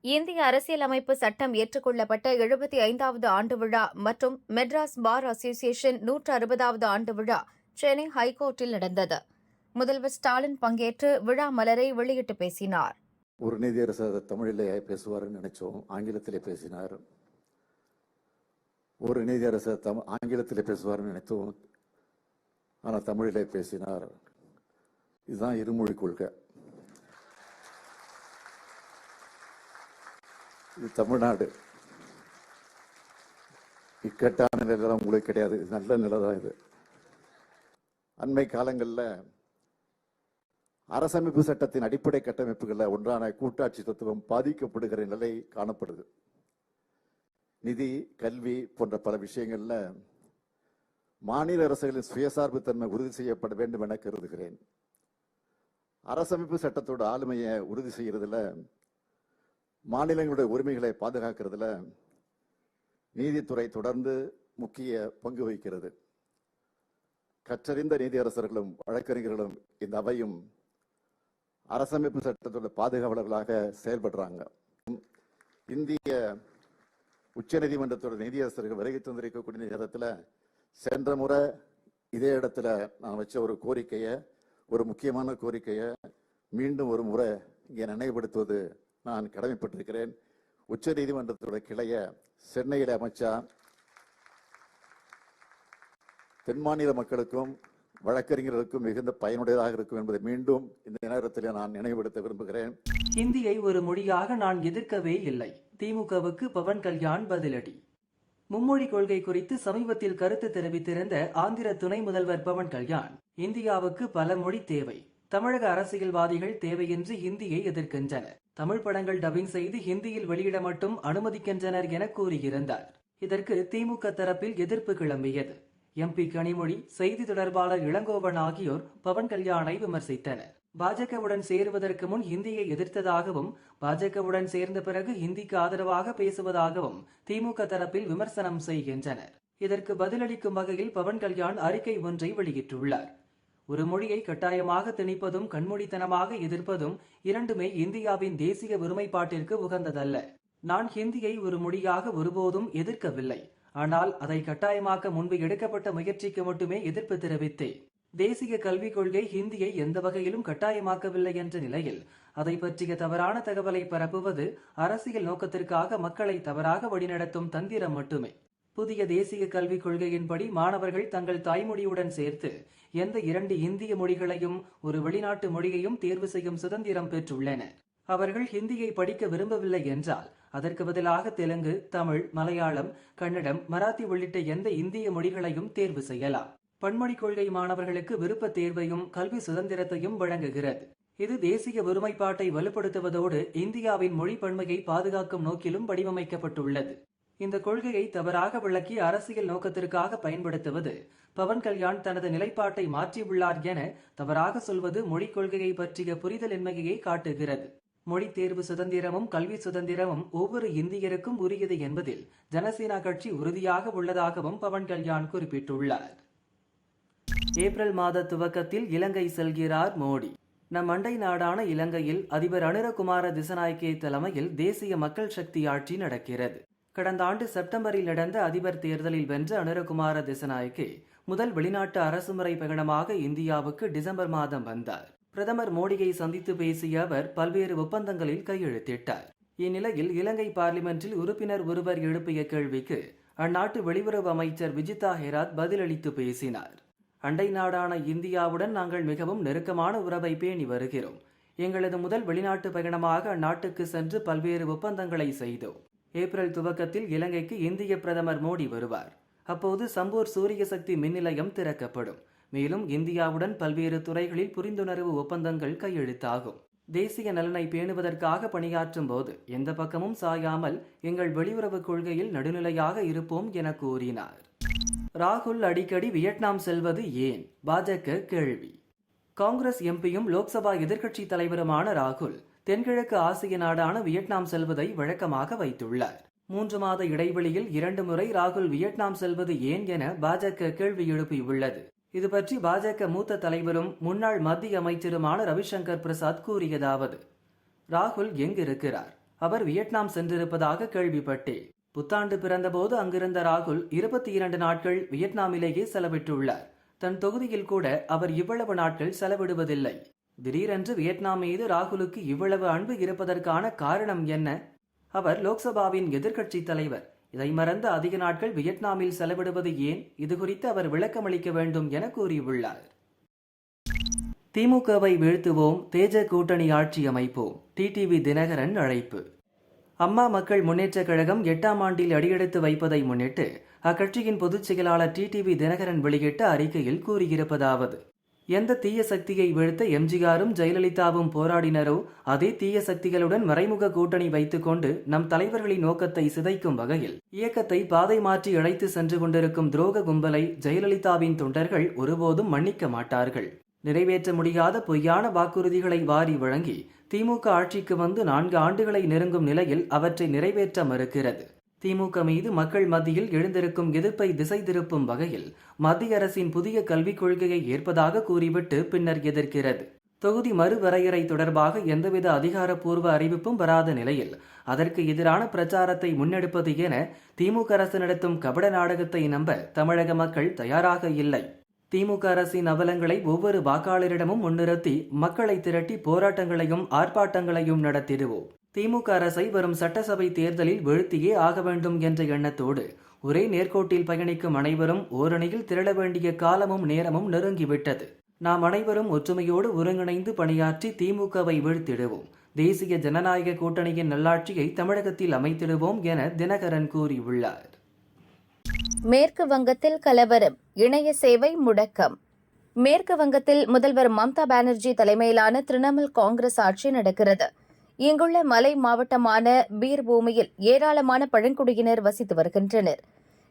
இந்திய அரசியலமைப்பு சட்டம் ஏற்றுக்கொள்ளப்பட்ட எழுபத்தி ஐந்தாவது ஆண்டு விழா மற்றும் மெட்ராஸ் பார் அசோசியேஷன் நூற்று அறுபதாவது ஆண்டு விழா சென்னை ஹைகோர்ட்டில் நடந்தது. முதல்வர் ஸ்டாலின் பங்கேற்று விழா மலரை வெளியிட்டு பேசினார். ஒரு நீதியரசர் தமிழிலே பேசுவார்னு நினைச்சோம். ஆங்கிலத்திலே பேசினார். ஒரு நீதியரசர் தம் ஆங்கிலத்திலே பேசுவார்னு நினைத்தோம். ஆனால் தமிழிலே பேசினார். இதுதான் இருமொழி கொள்கை. இது தமிழ்நாடு. இக்கட்டான நிலையெல்லாம் உங்களுக்கு கிடையாது. நல்ல நிலை தான் இது. அண்மை காலங்களில் அரசமைப்பு சட்டத்தின் அடிப்படை கட்டமைப்புகளில் ஒன்றான கூட்டாட்சி தத்துவம் பாதிக்கப்படுகிற நிலை காணப்படுது. நிதி கல்வி போன்ற பல விஷயங்களில் மாநில அரசுகளின் சுயசார்பு தன்மை உறுதி செய்யப்பட வேண்டும் என கருதுகிறேன். அரசமைப்பு சட்டத்தோட ஆளுமையை உறுதி செய்கிறதுல மாநிலங்களுடைய உரிமைகளை பாதுகாக்கிறதுல நீதித்துறை தொடர்ந்து முக்கிய பங்கு வகிக்கிறது. கற்றறிந்த நீதியரசர்களும் வழக்கறிஞர்களும் இந்த அவையும் அரசமைப்பு சட்டத்தோட பாதுகாவலர்களாக செயல்படுறாங்க. இந்திய உச்ச நீதிமன்றத்தோட நீதியரசர்கள் வருகை தந்திருக்கக்கூடிய நேரத்தில் சென்ற முறை இதே இடத்துல நான் வச்ச ஒரு கோரிக்கையை ஒரு முக்கியமான கோரிக்கையை மீண்டும் ஒரு முறை இங்கே நினைவுபடுத்துவது நான் கடமைப்பட்டிருக்கிறேன். உச்ச நீதிமன்றத்தோட கிளைய சென்னையில் அமைச்சா தென் மாநில மக்களுக்கும் வழக்கறிஞர்களுக்கும் மிகுந்த பயனுடையதாக இருக்கும் என்பதை மீண்டும் இந்த நேரத்தில் நான் நினைவுபடுத்த விரும்புகிறேன். ஹிந்தியை ஒரு மொழியாக நான் எதிர்க்கவே இல்லை. திமுகவுக்கு பவன் கல்யாண் பதிலடி. மும்மொழி கொள்கை குறித்து சமீபத்தில் கருத்து தெரிவித்திருந்த ஆந்திர துணை முதல்வர் பவன் கல்யாண் இந்தியாவுக்கு பல மொழி தேவை. தமிழக அரசியல்வாதிகள் தேவையின்றி ஹிந்தியை எதிர்க்கின்றனர். தமிழ் படங்கள் டப்பிங் செய்து ஹிந்தியில் வெளியிட மட்டும் அனுமதிக்கின்றனர் என கூறியிருந்தார். இதற்கு திமுக தரப்பில் எதிர்ப்பு கிளம்பியது. எம்பி கனிமொழி செய்தி தொடர்பாளர் இளங்கோவன் ஆகியோர் பவன் கல்யாணை விமர்சித்தனர். பாஜகவுடன் சேருவதற்கு முன் ஹிந்தியை எதிர்த்ததாகவும் பாஜகவுடன் சேர்ந்த பிறகு ஹிந்திக்கு ஆதரவாக பேசுவதாகவும் திமுக தரப்பில் விமர்சனம் செய்கின்றனர். இதற்கு பதிலளிக்கும் வகையில் பவன் கல்யாண் அறிக்கை ஒன்றை வெளியிட்டுள்ளார். ஒரு மொழியை கட்டாயமாக திணிப்பதும் கண்மொழித்தனமாக எதிர்ப்பதும் இரண்டுமே இந்தியாவின் தேசிய ஒருமைப்பாட்டிற்கு உகந்ததல்ல. நான் ஹிந்தியை ஒரு மொழியாக ஒருபோதும் எதிர்க்கவில்லை. ஆனால் அதை கட்டாயமாக்க முன்பு எடுக்கப்பட்ட முயற்சிக்கு மட்டுமே எதிர்ப்பு தெரிவித்தேன். தேசிய கல்விக் கொள்கை ஹிந்தியை எந்த வகையிலும் கட்டாயமாக்கவில்லை என்ற நிலையில் அதை பற்றிய தவறான தகவலை பரப்புவது அரசியல் நோக்கத்திற்காக மக்களை தவறாக வழிநடத்தும் தந்திரம் மட்டுமே. புதிய தேசிய கல்விக் கொள்கையின்படி மாணவர்கள் தங்கள் தாய்மொழியுடன் சேர்த்து எந்த இரண்டு இந்திய மொழிகளையும் ஒரு வெளிநாட்டு மொழியையும் தேர்வு செய்யும் சுதந்திரம் பெற்றுள்ளனர் அவர்கள் ஹிந்தியை படிக்க விரும்பவில்லை என்றால் அதற்கு பதிலாக தெலுங்கு தமிழ் மலையாளம் கன்னடம் மராத்தி உள்ளிட்ட எந்த இந்திய மொழிகளையும் தேர்வு செய்யலாம். பன்மொழி கொள்கை மாணவர்களுக்கு விருப்ப தேர்வையும் கல்வி சுதந்திரத்தையும் வழங்குகிறது. இது தேசிய ஒருமைப்பாட்டை வலுப்படுத்துவதோடு இந்தியாவின் மொழி பன்மையை பாதுகாக்கும் நோக்கிலும் வடிவமைக்கப்பட்டுள்ளது. இந்த கொள்கையை தவறாக விளக்கி அரசியல் நோக்கத்திற்காக பயன்படுத்துவது. பவன் கல்யாண் தனது நிலைப்பாட்டை மாற்றியுள்ளார் என தவறாக சொல்வது மொழிக் கொள்கையை பற்றிய புரிதலின்மையை காட்டுகிறது. மொழி தேர்வு சுதந்திரமும் கல்வி சுதந்திரமும் ஒவ்வொரு இந்தியருக்கும் உரியது என்பதில் ஜனசேனா கட்சி உறுதியாக உள்ளதாகவும் பவன் கல்யாண் குறிப்பிட்டுள்ளார். ஏப்ரல் மாத துவக்கத்தில் இலங்கை செல்கிறார் மோடி. நம் அண்டை நாடான இலங்கையில் அதிபர் அனுரகுமார திசநாயக்கே தலைமையில் தேசிய மக்கள் சக்தி ஆட்சி நடக்கிறது. கடந்த ஆண்டு செப்டம்பரில் நடந்த அதிபர் தேர்தலில் வென்ற அனுரகுமார திசநாயக்கே முதல் வெளிநாட்டு அரசுமுறை பயணமாக இந்தியாவுக்கு டிசம்பர் மாதம் வந்தார். பிரதமர் மோடியை சந்தித்து பேசிய அவர் பல்வேறு ஒப்பந்தங்களில் கையெழுத்திட்டார். இந்நிலையில் இலங்கை பார்லிமென்றில் உறுப்பினர் ஒருவர் எழுப்பிய கேள்விக்கு அந்நாட்டு வெளியுறவு அமைச்சர் விஜிதா ஹெராத் பதிலளித்து பேசினார். அண்டை நாடான இந்தியாவுடன் நாங்கள் மிகவும் நெருக்கமான உறவை பேணி வருகிறோம். எங்களது முதல் வெளிநாட்டு பயணமாக அந்நாட்டுக்கு சென்று பல்வேறு ஒப்பந்தங்களை செய்தோம். ஏப்ரல் துவக்கத்தில் இலங்கைக்கு இந்திய பிரதமர் மோடி வருவார். அப்போது சம்பூர் சூரிய சக்தி மின்நிலையம் திறக்கப்படும். மேலும் இந்தியாவுடன் பல்வேறு துறைகளில் புரிந்துணர்வு ஒப்பந்தங்கள் கையெழுத்தாகும். தேசிய நலனை பேணுவதற்காக பணியாற்றும் போது எந்த பக்கமும் சாயாமல் எங்கள் வெளியுறவுக் கொள்கையில் நடுநிலையாக இருப்போம் என கூறினார். ராகுல் அடிக்கடி வியட்நாம் செல்வது ஏன்? பாஜக கேள்வி. காங்கிரஸ் எம்பியும் லோக்சபா எதிர்க்கட்சி தலைவருமான ராகுல் தென்கிழக்கு ஆசிய நாடான வியட்நாம் செல்வதை வழக்கமாக வைத்துள்ளார். மூன்று மாத இடைவெளியில் இரண்டு முறை ராகுல் வியட்நாம் செல்வது ஏன் என பாஜக கேள்வி எழுப்பியுள்ளது. இது பற்றி பாஜக மூத்த தலைவரும் முன்னாள் மத்திய அமைச்சருமான ரவிசங்கர் பிரசாத் கூறியதாவது ராகுல் எங்கிருக்கிறார்? அவர் வியட்நாம் சென்றிருப்பதாக கேள்விப்பட்டேன். புத்தாண்டு பிறந்தபோது அங்கிருந்த ராகுல் இருபத்தி இரண்டு நாட்கள் வியட்நாமிலேயே செலவிட்டுள்ளார். தன் தொகுதியில் கூட அவர் இவ்வளவு நாட்கள் செலவிடுவதில்லை. திடீரென்று வியட்நாம் மீது ராகுலுக்கு இவ்வளவு அன்பு இருப்பதற்கான காரணம் என்ன? அவர் லோக்சபாவின் எதிர்க்கட்சி தலைவர். இதை மறந்து அதிக நாட்கள் வியட்நாமில் செலவிடுவது ஏன்? இது குறித்து அவர் விளக்கமளிக்க வேண்டும் என கூறியுள்ளார். திமுகவை வீழ்த்துவோம் தேஜ கூட்டணி ஆட்சி அமைப்போம் டிடிவி தினகரன் அழைப்பு. அம்மா மக்கள் முன்னேற்றக் கழகம் எட்டாம் ஆண்டில் அடியெடுத்து வைப்பதை முன்னிட்டு அக்கட்சியின் பொதுச் செயலாளர் டிடிவி தினகரன் வெளியிட்ட அறிக்கையில் கூறியிருப்பதாவது எந்த தீய சக்தியை வீழ்த்த எம்ஜிஆரும் ஜெயலலிதாவும் போராடினரோ அதே தீய சக்திகளுடன் மறைமுக கூட்டணி வைத்துக்கொண்டு நம் தலைவர்களின் நோக்கத்தை சிதைக்கும் வகையில் இயக்கத்தை பாதை மாற்றி இழைத்து சென்று கொண்டிருக்கும் துரோக கும்பலை ஜெயலலிதாவின் தொண்டர்கள் ஒருபோதும் மன்னிக்க மாட்டார்கள். நிறைவேற்ற முடியாத பொய்யான வாக்குறுதிகளை வாரி வழங்கி திமுக ஆட்சிக்கு வந்து நான்கு ஆண்டுகளை நெருங்கும் நிலையில் அவற்றை நிறைவேற்ற மறுக்கிறது. திமுக மீது மக்கள் மத்தியில் எழுந்திருக்கும் எதிர்ப்பை திசை திருப்பும் வகையில் மத்திய அரசின் புதிய கல்விக் கொள்கையை ஏற்பதாக கூறிவிட்டு பின்னர் எதிர்க்கிறது. தொகுதி மறுவரையறை தொடர்பாக எந்தவித அதிகாரப்பூர்வ அறிவிப்பும் வராத நிலையில் அதற்கு எதிரான பிரச்சாரத்தை முன்னெடுப்பது என திமுக அரசு நடத்தும் கபட நாடகத்தை நம்ப தமிழக மக்கள் தயாராக இல்லை. திமுக அரசின் அவலங்களை ஒவ்வொரு வாக்காளரிடமும் முன்னிறுத்தி மக்களை திரட்டி போராட்டங்களையும் ஆர்ப்பாட்டங்களையும் நடத்திடுவோம். திமுக அரசை வரும் சட்டசபை தேர்தலில் வீழ்த்தியே ஆக வேண்டும் என்ற எண்ணத்தோடு ஒரே நேர்கோட்டில் பயணிக்கும் அனைவரும் ஓரணியில் திரள வேண்டிய காலமும் நேரமும் நெருங்கிவிட்டது. நாம் அனைவரும் ஒற்றுமையோடு ஒருங்கிணைந்து பணியாற்றி திமுகவை வீழ்த்திடுவோம். தேசிய ஜனநாயக கூட்டணியின் நல்லாட்சியை தமிழகத்தில் அமைத்திடுவோம் என தினகரன் கூறியுள்ளார். மேற்கு வங்கத்தில் கலவரம் இணைய சேவை முடக்கம். மேற்கு வங்கத்தில் முதல்வர் மம்தா பானர்ஜி தலைமையிலான திரிணாமுல் காங்கிரஸ் ஆட்சி நடக்கிறது. இங்குள்ள மலை மாவட்டமான பீர்பூமியில் ஏராளமான பழங்குடியினர் வசித்து வருகின்றனர்.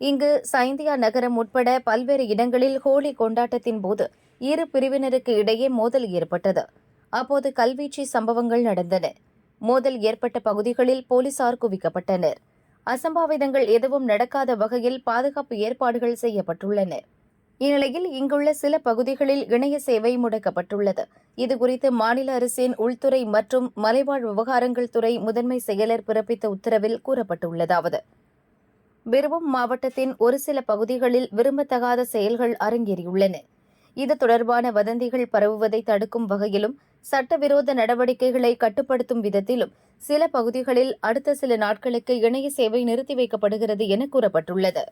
இங்கு சைந்தியா நகரம் உட்பட பல்வேறு இடங்களில் ஹோலி கொண்டாட்டத்தின் போது இரு பிரிவினருக்கு இடையே மோதல் ஏற்பட்டது. அப்போது கல்வீச்சு சம்பவங்கள் நடந்தன. மோதல் ஏற்பட்ட பகுதிகளில் போலீசார் குவிக்கப்பட்டனர். அசம்பாவிதங்கள் எதுவும் நடக்காத வகையில் பாதுகாப்பு ஏற்பாடுகள் செய்யப்பட்டுள்ளன. இந்நிலையில் இங்குள்ள சில பகுதிகளில் இணைய சேவை முடக்கப்பட்டுள்ளது. இதுகுறித்து மாநில அரசின் உள்துறை மற்றும் மலைவாழ் விவகாரங்கள் துறை முதன்மை செயலர் பிறப்பித்த உத்தரவில் கூறப்பட்டுள்ளதாவது. பிர்பூம் மாவட்டத்தின் ஒரு சில பகுதிகளில் விரும்பத்தகாத செயல்கள் அரங்கேறியுள்ளன. இது தொடர்பான வதந்திகள் பரவுவதை தடுக்கும் வகையிலும் சட்டவிரோத நடவடிக்கைகளை கட்டுப்படுத்தும் விதத்திலும் சில பகுதிகளில் அடுத்த சில நாட்களுக்கு இணைய சேவை நிறுத்தி வைக்கப்படுகிறது என கூறப்பட்டுள்ளது.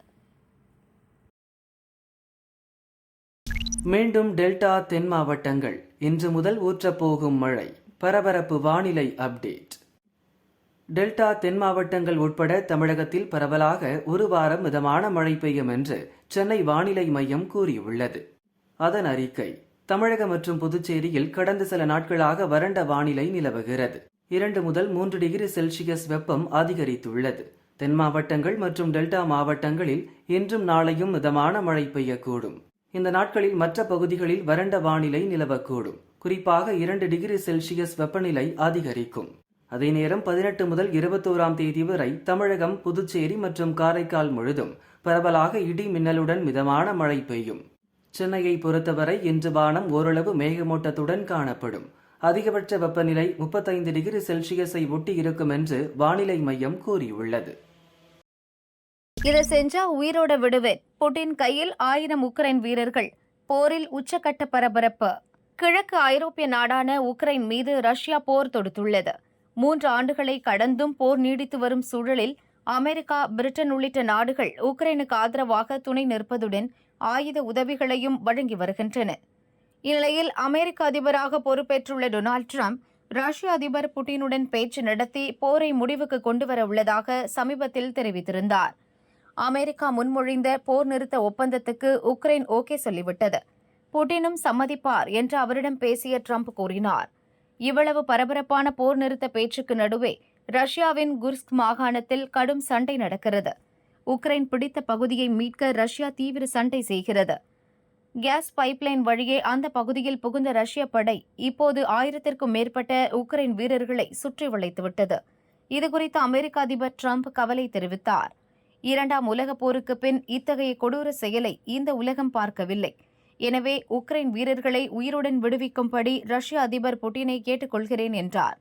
மீண்டும் டெல்டா தென் மாவட்டங்கள். இன்று முதல் ஊற்றப்போகும் மழை. பரபரப்பு வானிலை அப்டேட். டெல்டா தென் மாவட்டங்கள் உட்பட தமிழகத்தில் பரவலாக ஒரு வாரம் மிதமான மழை பெய்யும் என்று சென்னை வானிலை மையம் கூறியுள்ளது. அதன் அறிக்கை தமிழகம் மற்றும் புதுச்சேரியில் கடந்த சில நாட்களாக வறண்ட வானிலை நிலவுகிறது. இரண்டு முதல் மூன்று டிகிரி செல்சியஸ் வெப்பம் அதிகரித்துள்ளது. தென் மாவட்டங்கள் மற்றும் டெல்டா மாவட்டங்களில் இன்றும் நாளையும் மிதமான மழை பெய்யக்கூடும். இந்த நாட்களில் மற்ற பகுதிகளில் வறண்ட வானிலை நிலவக்கூடும். குறிப்பாக இரண்டு டிகிரி செல்சியஸ் வெப்பநிலை அதிகரிக்கும். அதே நேரம் பதினெட்டு முதல் இருபத்தோராம் தேதி வரை தமிழகம் புதுச்சேரி மற்றும் காரைக்கால் முழுதும் பரவலாக இடி மின்னலுடன் மிதமான மழை பெய்யும். சென்னையை பொறுத்தவரை இன்று வானம் ஓரளவு மேகமூட்டத்துடன் காணப்படும். அதிகபட்ச வெப்பநிலை முப்பத்தைந்து டிகிரி செல்சியஸை ஒட்டி இருக்கும் என்று வானிலை மையம் கூறியுள்ளது. இதை செஞ்சா உயிரோட விடுவேன். புட்டின் கையில் ஆயிரம் உக்ரைன் வீரர்கள். போரில் உச்சக்கட்ட பரபரப்பு. கிழக்கு ஐரோப்பிய நாடான உக்ரைன் மீது ரஷ்யா போர் தொடுத்துள்ளது. மூன்று ஆண்டுகளை கடந்தும் போர் நீடித்து வரும் சூழலில் அமெரிக்கா பிரிட்டன் உள்ளிட்ட நாடுகள் உக்ரைனுக்கு ஆதரவாக துணை நிற்பதுடன் ஆயுத உதவிகளையும் வழங்கி வருகின்றன. இந்நிலையில் அமெரிக்க அதிபராக பொறுப்பேற்றுள்ள டொனால்டு டிரம்ப் ரஷ்ய அதிபர் புட்டினுடன் பேச்சு நடத்தி போரை முடிவுக்கு கொண்டுவர உள்ளதாக சமீபத்தில் தெரிவித்திருந்தார். அமெரிக்கா முன்மொழிந்த போர் நிறுத்த ஒப்பந்தத்துக்கு உக்ரைன் ஓகே சொல்லிவிட்டது. புட்டினும் சம்மதிப்பார் என்று அவரிடம் பேசிய ட்ரம்ப் கூறினார். இவ்வளவு பரபரப்பான போர் நிறுத்த பேச்சுக்கு நடுவே ரஷ்யாவின் குர்ஸ்க் மாகாணத்தில் கடும் சண்டை நடக்கிறது. உக்ரைன் பிடித்த பகுதியை மீட்க ரஷ்யா தீவிர சண்டை செய்கிறது. கேஸ் பைப்லைன் வழியே அந்த பகுதியில் புகுந்த ரஷ்ய படை இப்போது ஆயிரத்திற்கும் மேற்பட்ட உக்ரைன் வீரர்களை சுற்றி வளைத்துவிட்டது. இதுகுறித்து அமெரிக்க அதிபர் ட்ரம்ப் கவலை தெரிவித்தார். இரண்டாம் உலகப் போருக்கு பின் இத்தகைய கொடூர செயலை இந்த உலகம் பார்க்கவில்லை. எனவே உக்ரைன் வீரர்களை உயிருடன் விடுவிக்கும்படி ரஷ்ய அதிபர் புட்டினை கேட்டுக்கொள்கிறேன் என்றார்.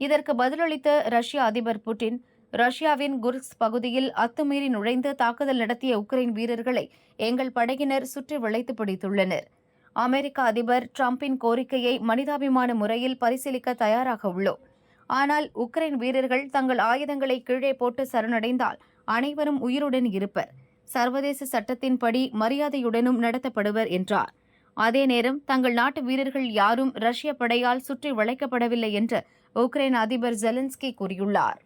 இதற்கு பதிலளித்த ரஷ்ய அதிபர் புட்டின் ரஷ்யாவின் குர்ஸ் பகுதியில் அத்துமீறி நுழைந்து தாக்குதல் நடத்திய உக்ரைன் வீரர்களை எங்கள் படையினர் சுற்றி வளைத்து பிடித்துள்ளனர். அமெரிக்க அதிபர் டிரம்பின் கோரிக்கையை மனிதாபிமான முறையில் பரிசீலிக்க தயாராக உள்ளோம். ஆனால் உக்ரைன் வீரர்கள் தங்கள் ஆயுதங்களை கீழே போட்டு சரணடைந்தால் அனைவரும் உயிருடன் இருப்பர். சர்வதேச சட்டத்தின்படி மரியாதையுடனும் நடத்தப்படுவர் என்றார். அதே நேரம் தங்கள் நாட்டு வீரர்கள் யாரும் ரஷ்ய படையால் சுற்றி வளைக்கப்படவில்லை என்று உக்ரைன் அதிபர் ஜெலன்ஸ்கி கூறியுள்ளார்.